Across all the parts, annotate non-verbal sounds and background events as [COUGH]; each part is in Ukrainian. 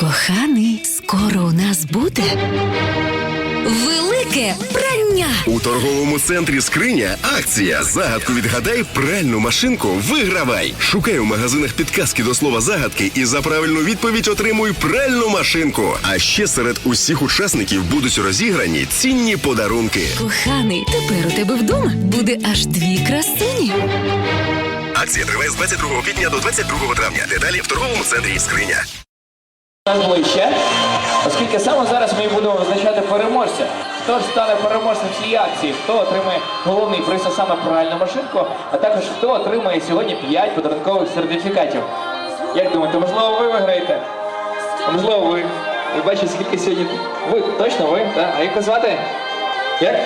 Коханий, скоро у нас буде велике прання. У торговому центрі скриня акція Загадку відгадай пральну машинку вигравай. Шукай у магазинах підказки до слова загадки і за правильну відповідь отримуй пральну машинку. А ще серед усіх учасників будуть розіграні цінні подарунки. Коханий, тепер у тебе вдома буде аж дві красуні. Акція триває з 22 квітня до 22 травня. Деталі в торговому центрі скриня. Ближче, оскільки саме зараз ми будемо визначати переможця. Хто ж стане переможцем цієї акції, хто отримає головний приз, а саме пральну машинку, а також хто отримає сьогодні 5 подарункових сертифікатів. Як думаєте, можливо, ви виграєте? Можливо, ви. Ви бачите, скільки сьогодні. Ви точно ви? Так? А як звати? Як?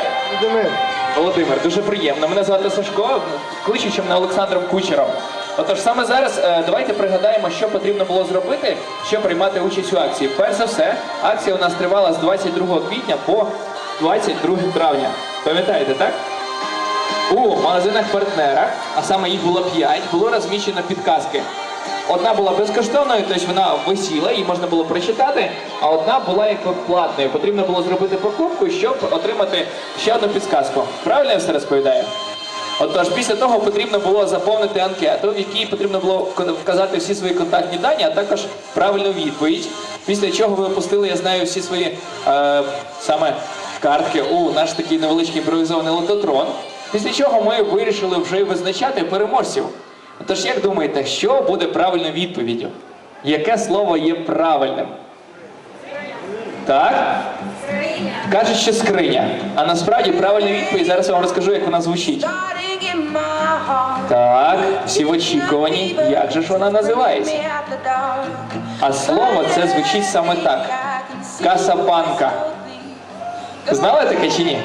Володимир. Володимир, дуже приємно. Мене звати Сашко, кличуть мене Олександром Кучером. Отож, саме зараз е, давайте пригадаємо, що потрібно було зробити, щоб приймати участь у акції. Перш за все, акція у нас тривала з 22 квітня по 22 травня. Пам'ятаєте, так? У магазинах-партнерах, а саме їх було 5, було розміщено підказки. Одна була безкоштовною, тобто вона висіла, її можна було прочитати, а одна була як платною. Потрібно було зробити покупку, щоб отримати ще одну підсказку. Правильно я все розповідаю? Отож, після того потрібно було заповнити анкету, в якій потрібно було вк- вказати всі свої контактні дані, а також правильну відповідь. Після чого ви опустили, я знаю, всі свої е, саме картки у наш такий невеличкий імпровізований лототрон. Після чого ми вирішили вже визначати переможців. Тож, як думаєте, що буде правильною відповіддю? Яке слово є правильним? Так? Кажуть, що скриня. А насправді правильна відповідь зараз я вам розкажу, як вона звучить. Так, всі в очікуванні. Як же ж вона називається? А слово це звучить саме так. Касапанка. Знали таке чи ні?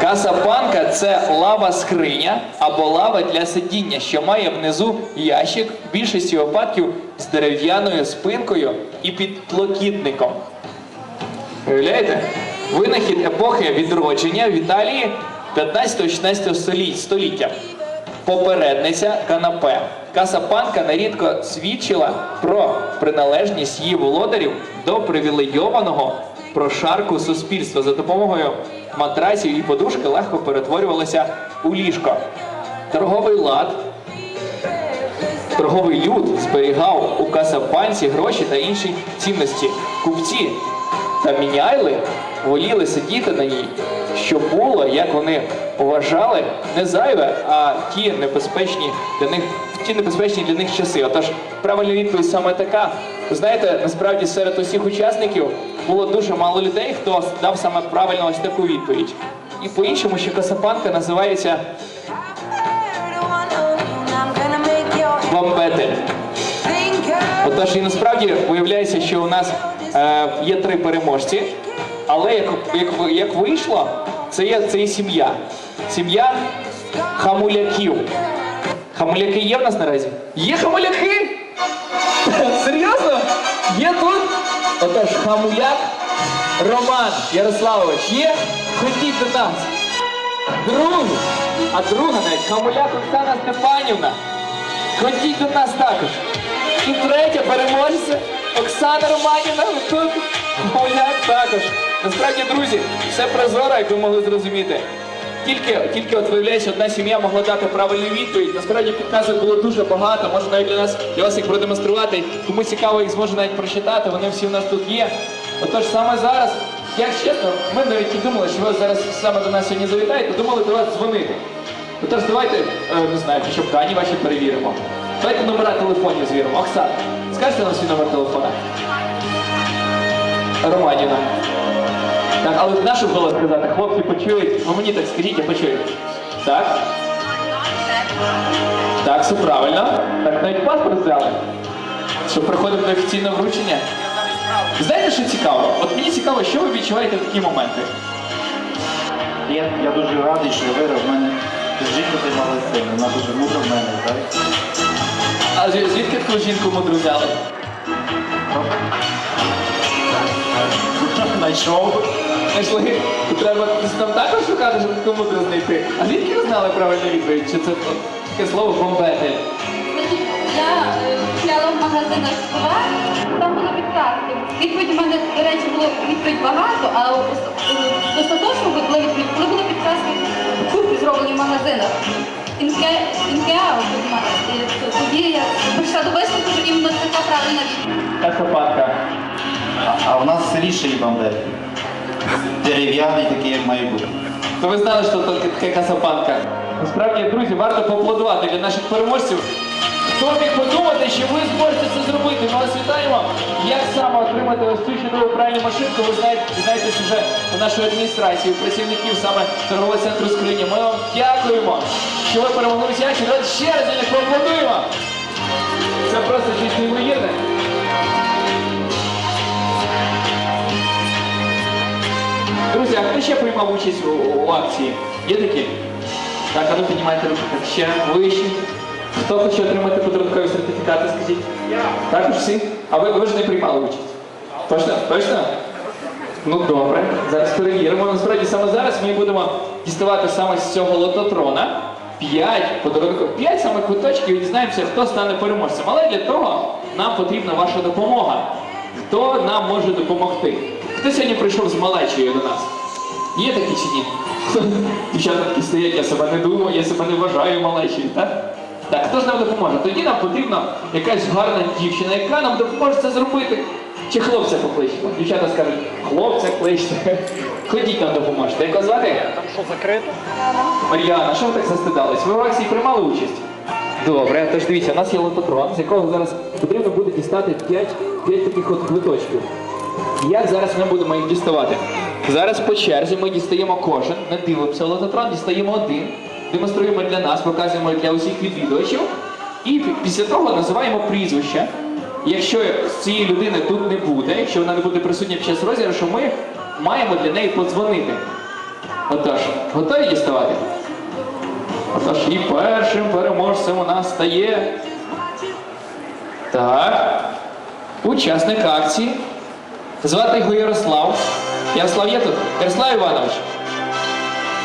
Касапанка це лава скриня або лава для сидіння, що має внизу ящик в більшості випадків з дерев'яною спинкою і підлокітником. Уявляєте? Винахід епохи відродження в Італії 15-16 століть- століття. Попередниця канапе. Касапанка нерідко свідчила про приналежність її володарів до привілейованого прошарку суспільства. За допомогою матрасів і подушки легко перетворювалася у ліжко. Торговий лад Торговий люд зберігав у касапанці гроші та інші цінності. Купці та міняйли воліли сидіти на ній, що було, як вони вважали, не зайве, а ті небезпечні для них ті небезпечні для них часи. Отож, правильна відповідь саме така. Ви знаєте, насправді серед усіх учасників було дуже мало людей, хто дав саме правильно ось таку відповідь. І по-іншому, що касапанка називається бомбетель. Отож, і насправді виявляється, що у нас е, є три переможці, але як, як, як вийшло, це є, це є сім'я. Сім'я хамуляків. Хамуляки є в нас наразі? Є хамуляки? [LAUGHS] Серйозно? Є тут? Отож, хамуляк Роман Ярославович є? Ходіть до нас. Другий, а друга навіть хамуляк Оксана Степанівна. Ходіть до нас також. І третя переможця Оксана Романівна тут. Також. Насправді, друзі, все прозоро, як ви могли зрозуміти. Тільки, тільки от виявляється, одна сім'я могла дати правильну відповідь. Насправді підказок було дуже багато. Можна навіть для нас для вас їх продемонструвати. Кому цікаво, їх зможе навіть прочитати. Вони всі в нас тут є. Отож, саме зараз, як чесно, ми навіть і думали, що ви зараз саме до нас сьогодні завітаєте, думали до вас дзвонити. Ну, Тож давайте, е, не знаю, щоб дані ваші перевіримо. Давайте номера телефонів звіримо. Оксана, скажете нам свій номер телефона? Романіна. Так, але наш голос сказати, хлопці почують. Ну мені так скажіть, я почую. Так? Так, все правильно. Так, навіть паспорт взяли. Щоб приходив до офіційного вручення. Знаєте, що цікаво? От мені цікаво, що ви відчуваєте в такі моменти. Я, я дуже радий, що виграв. В мене жінка займалася цим, вона дуже мудра в мене, так? А звідки таку жінку мудру взяли? [LAUGHS] Знайшов. Знайшли? То треба нам також шукати, щоб таку мудру знайти. А звідки ви знали правильну відповідь? Чи це таке слово бомбетель? Значить, я е, купляла в магазинах товар, там були підказки. відповідь у мене, до речі, було відповідь багато, а ос- остаточно була відповідь, коли були підказки куртки зроблені в магазинах. Інке, інкеа, от у мене. Тоді я прийшла до висновку, що іменно така правильна відповідь. Касапанка. А в нас сиріший бамбер. Дерев'яний такий, як має бути. То ви знали, що це така касапанка. Насправді, друзі, варто поаплодувати для наших переможців. Хто міг подумати, що ви зможете це зробити? Ми вас вітаємо. Як саме отримати ось цю чудову пральну машинку, ви знаєте, дізнаєтесь вже у нашої адміністрації, у працівників саме торгового центру скрині. Ми вам дякуємо, що ви перемогли в. Давайте ще раз для них поаплодуємо. Це просто щось неймовірне. Друзі, а хто ще приймав участь у, у акції? Є такі? Так, а ну піднімайте. Так, ще вище. Хто хоче отримати подарункові сертифікати, скажіть? Також всі? А ви, ви ж не приймали участь? Точно? Точно? Ну добре, зараз перевіримо. Насправді саме зараз ми будемо діставати саме з цього лототрона 5 подарунків, 5 саме квиточків і дізнаємося, хто стане переможцем. Але для того нам потрібна ваша допомога. Хто нам може допомогти? Хто сьогодні прийшов з малечею до нас? Є такі чи ні? Дівчата такі стоять, я себе не думаю, я себе не вважаю малечою, так? Так, хто ж нам допоможе? Тоді нам потрібна якась гарна дівчина, яка нам допоможе це зробити. Чи хлопця покличемо? Дівчата скажуть, хлопця кличте. [LAUGHS] Ходіть нам допоможете. Як вас звати? Там що закрито? Мар'яна, що ви так застидались? Ви в акції приймали участь? Добре, тож дивіться, у нас є лототрон, з якого зараз потрібно буде дістати 5, 5 таких от квиточків. Як зараз ми будемо їх діставати? Зараз по черзі ми дістаємо кожен, не дивимося лототрон, дістаємо один, демонструємо для нас, показуємо для усіх відвідувачів. І після того називаємо прізвище. Якщо цієї людини тут не буде, якщо вона не буде присутня під час розіграшу, ми маємо для неї подзвонити. Отож, готові діставати? Отож, і першим переможцем у нас стає. Так. Учасник акції. Звати його Ярослав. Ярослав є тут? Ярослав Іванович.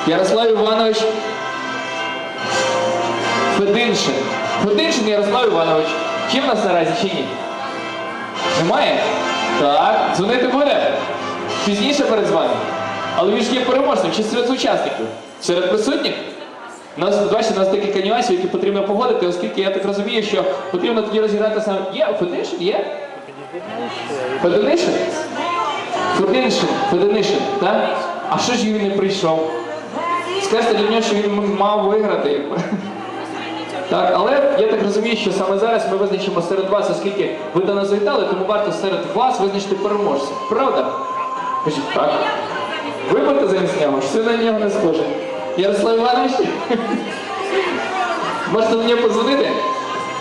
Ярослав Іванович. Фединшин. Фединшин Ярослав Іванович. Чим нас наразі чи ні? Немає? Так. Дзвонити буде? Пізніше передзвонимо. Але він ж є переможцем чи серед учасників? Серед присутніх? У нас, бачите, у нас декілька нюансів, які потрібно погодити, оскільки я так розумію, що потрібно тоді розіграти саме. Є Фединшин? Є? Фединишин? Фединишин, Фединишин, так? А що ж він не прийшов? Скажете для нього, що він мав виграти. Так, але я так розумію, що саме зараз ми визначимо серед вас, оскільки ви до нас завітали, тому варто серед вас визначити переможця. Правда? Так. Ви будете замість нього, що на нього не схоже. Ярослав Іванович? Можете мені подзвонити?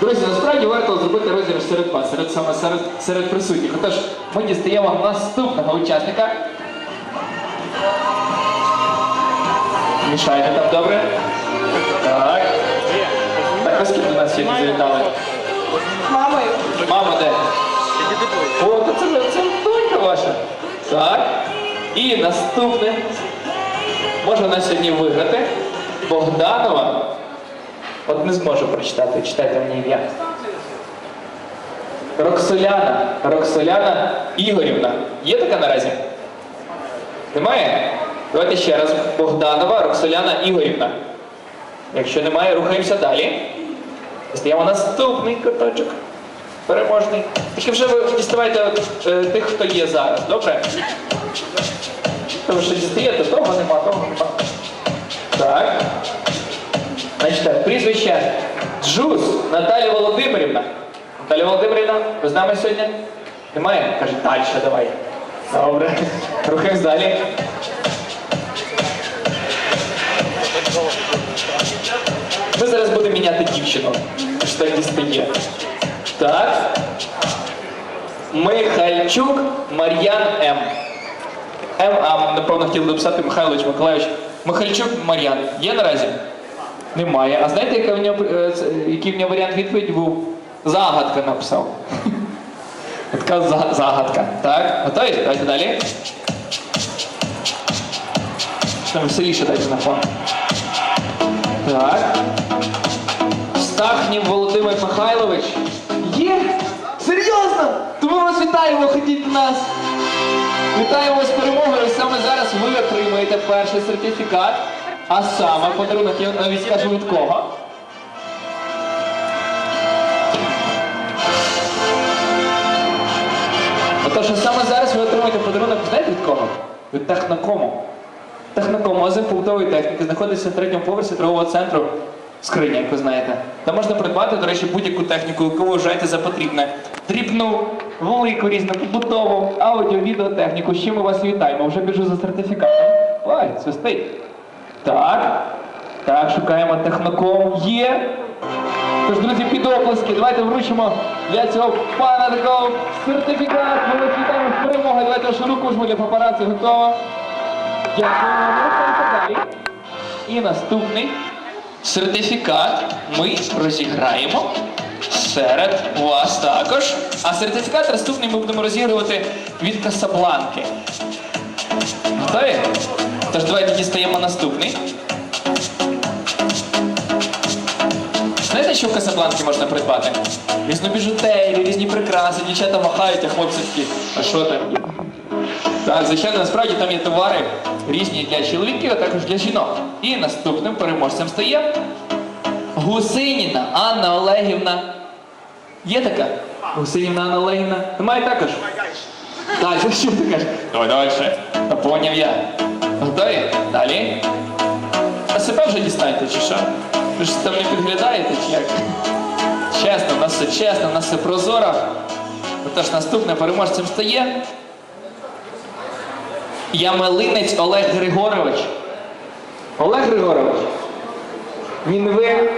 Друзі, насправді варто зробити розіграш серед вас, серед саме серед, серед присутніх. Отож, ми дістаємо наступного учасника. Мішайте там добре. Так. Так, до нас сьогодні завітали? Мамою. Мама де? О, то це, це донька ваша. Так. І наступне. Може вона сьогодні виграти. Богданова. От не зможу прочитати, читайте мені ім'я. Роксоляна. Роксоляна Ігорівна. Є така наразі? Немає? Давайте ще раз. Богданова Роксоляна Ігорівна. Якщо немає, рухаємося далі. Дістаємо наступний куточок. Переможний. Тільки вже ви діставайте е, тих, хто є зараз, добре? Тому що дістаєте, того нема, того нема. Так. Значить так, прізвище Джуз Наталія Володимирівна. Наталія Володимирівна, ви з нами сьогодні? Немає? Каже, далі давай. Добре. Рухаємось далі. Ми зараз будемо міняти дівчину. Що так дістає. Так. Михальчук Мар'ян М. М, а напевно хотів написати Михайлович Миколаївич. Михальчук Мар'ян. Є наразі? Немає. А знаєте, яка в нього, е, який в нього варіант відповіді був? Загадка написав. [LAUGHS] Така загадка. Так, готові? Давайте далі. Що веселіше дайте на фон. Так. Стахнів Володимир Михайлович. Є! Серйозно? То ми вас вітаємо, ходіть до нас. Вітаємо вас з перемогою. Саме зараз ви отримаєте перший сертифікат. А саме подарунок, я навіть скажу від кого. Отож, саме зараз ви отримаєте подарунок, знаєте від кого? Від Технокому. Техноком, магазин побутової техніки, знаходиться на третьому поверсі торгового центру скриня, як ви знаєте. Там можна придбати, до речі, будь-яку техніку, яку ви вважаєте за потрібне. Дрібну, велику, різну, побутову, аудіо, відеотехніку. Чим ми вас вітаємо. Вже біжу за сертифікатом. Ой, свистить. Так. Так, шукаємо техноком. Є. Тож, друзі, під оплески, давайте вручимо для цього пана такого сертифікат. Ми вас вітаємо з перемогою. Давайте вашу руку жму для папараці. Готово. Дякуємо. Рухаємося. І наступний сертифікат ми розіграємо серед вас також. А сертифікат наступний ми будемо розігрувати від Касабланки. Готові? Тож давайте дістаємо наступний. Знаєте, що в Касабланці можна придбати? Різну біжутерію, різні прикраси, дівчата махають, а хлопці такі, а що там? Так, звичайно, насправді там є товари різні для чоловіків, а також для жінок. І наступним переможцем стає Гусиніна Анна Олегівна. Є така? Гусинівна Анна Олегівна? Немає також? Так, [LAUGHS] що, ти кажеш? Давай далі. Поняв я. Готові? Далі. А себе вже дістаньте, чи що? Ви ж там не підглядаєте, чи як? Чесно, у нас все чесно, у нас все прозоро. Отож, наступним переможцем стає Ямелинець Олег Григорович. Олег Григорович. Ні, не ви.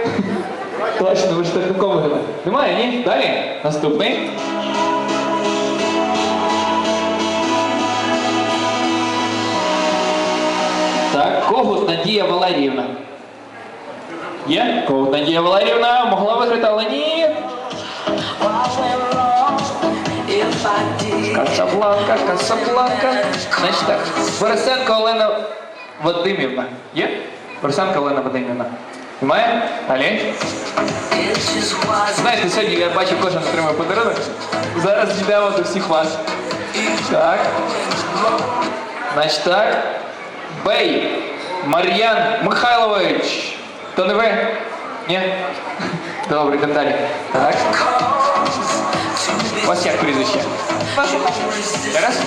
Точно, ви ж так такого. Немає, ні? Далі. Наступний. Так, Когут Надія Валеріївна. Є? Когут Надія Валеріївна могла виграти, але ні. Касабланка, Касабланка. Значить так, Борисенко Олена Вадимівна. Є? Борисенко Олена Вадимівна. Немає? Далі. Знаєте, сьогодні я бачу, кожен отримав подарунок. Зараз дійдемо до всіх вас. Так. Значить так. Бей. Мар'ян Михайлович. То не ви? Ні? Добре, йдемо далі. Так. У вас як прізвище? Зараз?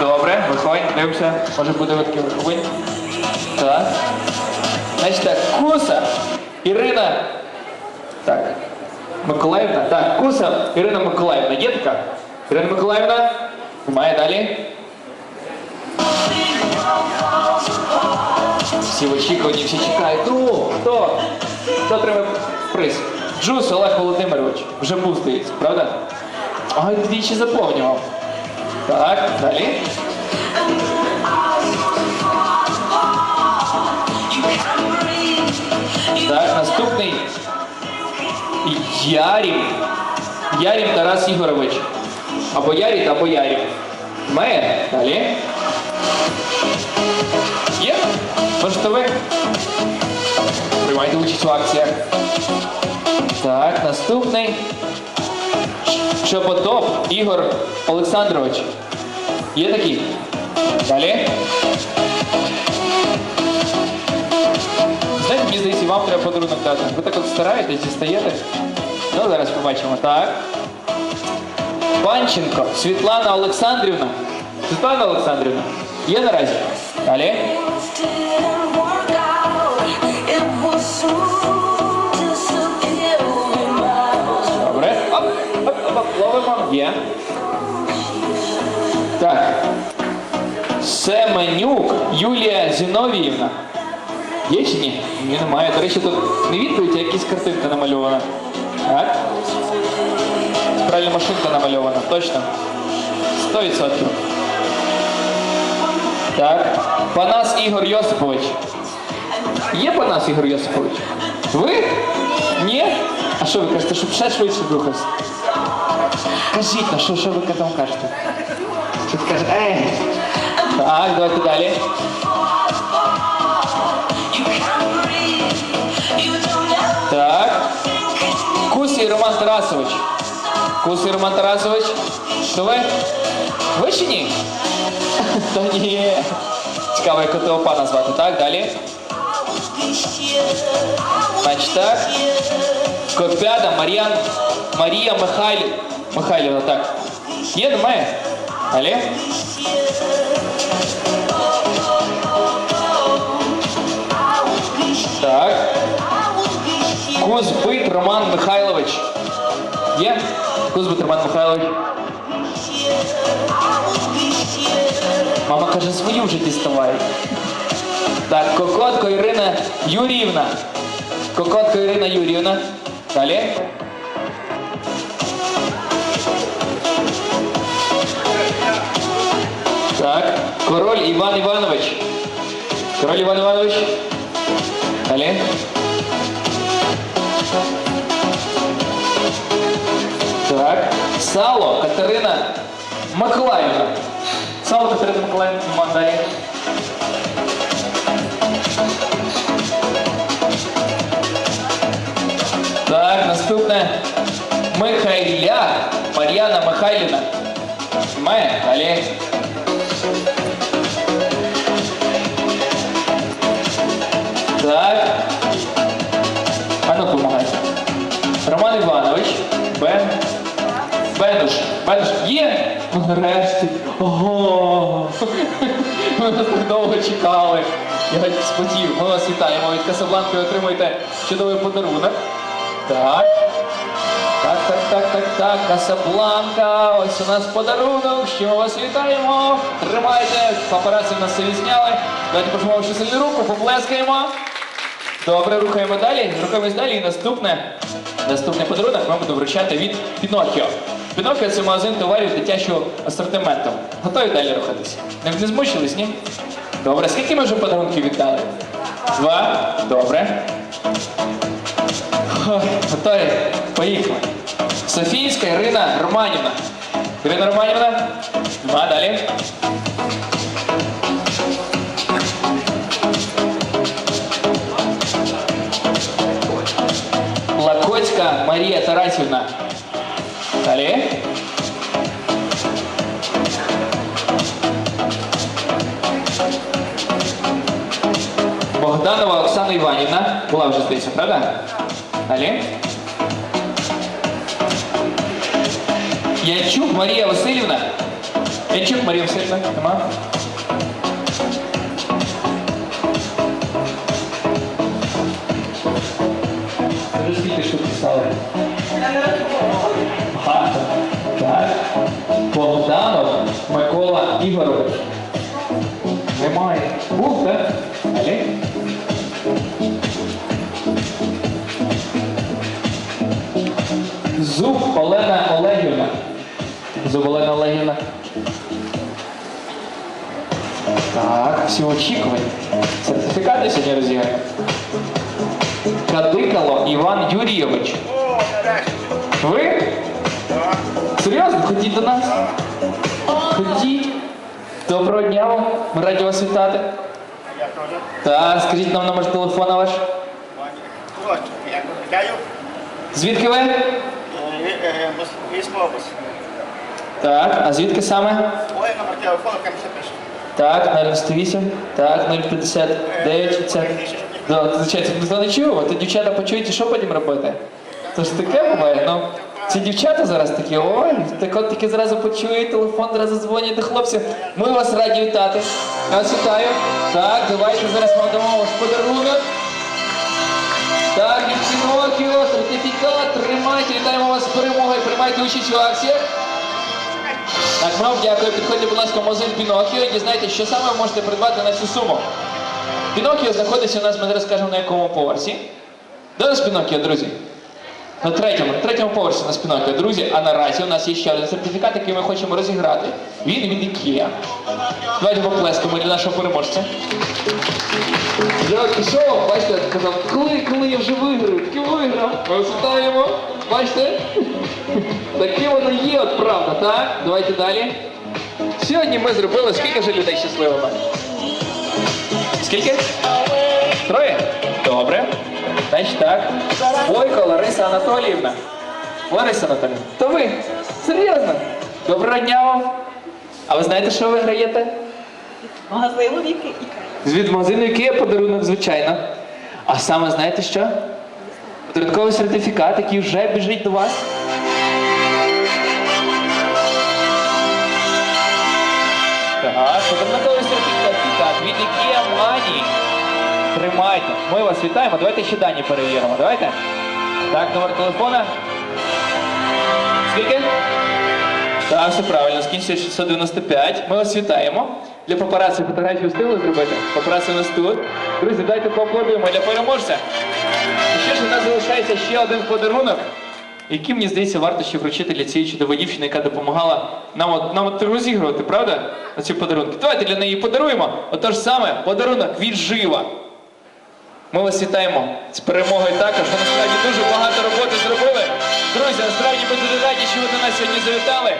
Добре, виходь, дивимося. Може буде таке виходь. Так. Значить так, Куса Ірина. Так. Миколаївна? Так, Куса Ірина Миколаївна. Є така? Ірина Миколаївна? Немає далі. Всі в очікуванні, всі чекають. Ну, хто? Хто отримає приз? Джус Олег Володимирович. Вже був, здається, правда? Ой, двічі заповнював. Так, далі. Так, наступний. Ярів. Ярів Тарас Ігорович. Або Ярів, або Ярів. Має. Далі. Є? Може, ви? Приймайте участь в акціях. Так, наступний. Чоботов Ігор Олександрович. Є такий? Далі. Знаєте, мені здається, вам треба подарунок дати. Ви так от стараєтесь, дістаєте. Ну, зараз побачимо. Так. Панченко Світлана Олександрівна. Світлана Олександрівна. Є наразі? Далі. Ловимо. Є. Так. Семенюк Юлія Зіновіївна. Є чи ні? Ні, немає. До речі, тут не відповідь, а якась картинка намальована. Так. Правильно машинка намальована, точно. 100%. Так. Панас Ігор Йосипович. Є Панас Ігор Йосипович? Ви? Ні? А що ви кажете, щоб ще швидше рухався? Кажіть, ну що, що ви там кажете? Що ти кажеш? Ей! Так, давайте далі. Так. Кусій Роман Тарасович. Кусий Роман Тарасович. То ви? Ви чи ні? [LAUGHS] Та ні. Цікаво, як того пана звати. Так, далі. Значить так. Копята, Мар'ян, Марія Михайль... Михайлівна, так. Є, немає? Далі. Так. Кузбит Роман Михайлович. Є? Кузбит Роман Михайлович. Мама каже, свою вже діставай. Так, Кокотко Ірина Юріївна. Кокотко Ірина Юріївна. Далі. король Іван Іванович. Король Іван Іванович. Далі. Так. Сало Катерина Миколаївна. Сало Катерина Миколаївна. Ма- Далі. Так, наступне. Михайля Мар'яна Михайлівна. Має. Далі. Так. А ну помагайте. Роман Іванович. Бен. Бенуш. Бенуш. Є? Нарешті. Ого. Ми нас так довго чекали. Я геть спотів. Ми вас вітаємо. Від Касабланки отримуєте чудовий подарунок. Так. Так, так, так, так, так, Касабланка, ось у нас подарунок, чим ми вас вітаємо. Тримайте, папараці в нас все зняли. Давайте пожмемо ще сильну руку, поплескаємо. Добре, рухаємо далі. Рухаємось далі. І наступне, наступний подарунок ми будемо вручати від Пінокіо. Пінокіо це магазин товарів дитячого асортименту. Готові далі рухатися? Не, змучились, ні? Добре, скільки ми вже подарунків віддали? Два. Добре. Готові? Поїхали. Софійська Ірина Романівна. Ірина Романівна. Два, далі. Марія Тарасівна. Далі. Богданова Оксана Іванівна. Була вже здається, правда? Далі. Янчук Марія Васильівна. Янчук Марія Васильівна. Нема? Ігорович. Немає. Був, так? Далі. Зуб Олена Олегівна. Зуб Олена Олегівна. Так, всі очікування. Сертифікати сьогодні розіграємо. Кадикало Іван Юрійович. Ви? Серйозно? Ходіть до нас? Ходіть. Доброго дня вам. Ми раді вас вітати. Так, скажіть нам номер телефона ваш. Я. Звідки ви? Е, е, Військова область. Так, а звідки саме? Ой, номер телефону, там пише. Так, 098, так, 059, це. Звичайно, ніхто не чув, а то дівчата почують, і що потім робити? То ж таке буває, ну. Ці дівчата зараз такі, ой, так от тільки зразу почують, телефон зразу дзвонять до хлопців. Ми вас раді вітати. Я вас вітаю. Так, давайте зараз ми дамо ваш подарунок. Так, Пінокіо, сертифікат, тримайте, вітаємо вас з перемогою, приймайте участь у акціях. Так, вам дякую. Підходьте, будь ласка, магазин Пінокіо і дізнайтеся, що саме ви можете придбати на цю суму. Пінокіо знаходиться у нас, ми зараз скажемо на якому поверсі. У нас Пінокіо, друзі? На третьому, на третьому поверсі у нас Друзі, а наразі у нас є ще один сертифікат, який ми хочемо розіграти. Він від IKEA. Давайте поплескаємо для нашого переможця. Я пішов, бачите, я сказав, коли, коли я вже виграю, таки виграв. Ми. Бачите? Таке воно є, от правда, так? Давайте далі. Сьогодні ми зробили скільки вже людей щасливими? Скільки? Троє? Значить так. Бойко Лариса Анатоліївна. Лариса Анатолійовна, то ви? Серйозно? Доброго дня вам. А ви знаєте, що ви граєте? Магазину віки і Від магазину який є подарунок, звичайно. А саме знаєте що? Подарунковий сертифікат, який вже біжить до вас. Так, подарунковий сертифікат від IKEA Money. Тримайте. Ми вас вітаємо. Давайте ще дані перевіримо. Давайте. Так, номер телефона. Скільки? Так, все правильно, скінчиться 695. Ми вас вітаємо. Для папараці фотографію встигли зробити? Папараці у нас тут. Друзі, дайте поаплодуємо для переможця. І ще ж у нас залишається ще один подарунок, який, мені здається, варто ще вручити для цієї чудової дівчини, яка допомагала нам, от- нам от розігрувати, правда? На ці подарунки. Давайте для неї подаруємо. Отож саме подарунок від жива. Ми вас вітаємо з перемогою також. Ви насправді дуже багато роботи зробили. Друзі, насправді ми дуже раді, що ви до нас сьогодні завітали,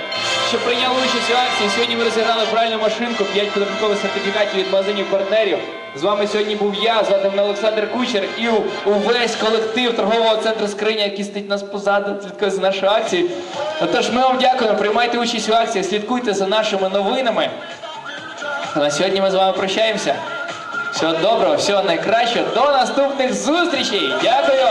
що прийняли участь у акції. Сьогодні ми розіграли правильну машинку, 5 подарункових сертифікатів від магазинів партнерів. З вами сьогодні був я, звати мене Олександр Кучер і увесь колектив торгового центру скриня, який стоїть нас позаду, слідкує за нашою акцією. Отож, ми вам дякуємо, приймайте участь у акції, слідкуйте за нашими новинами. На сьогодні ми з вами прощаємося. Всього доброго, всього найкращого. До наступних зустрічей. Дякую.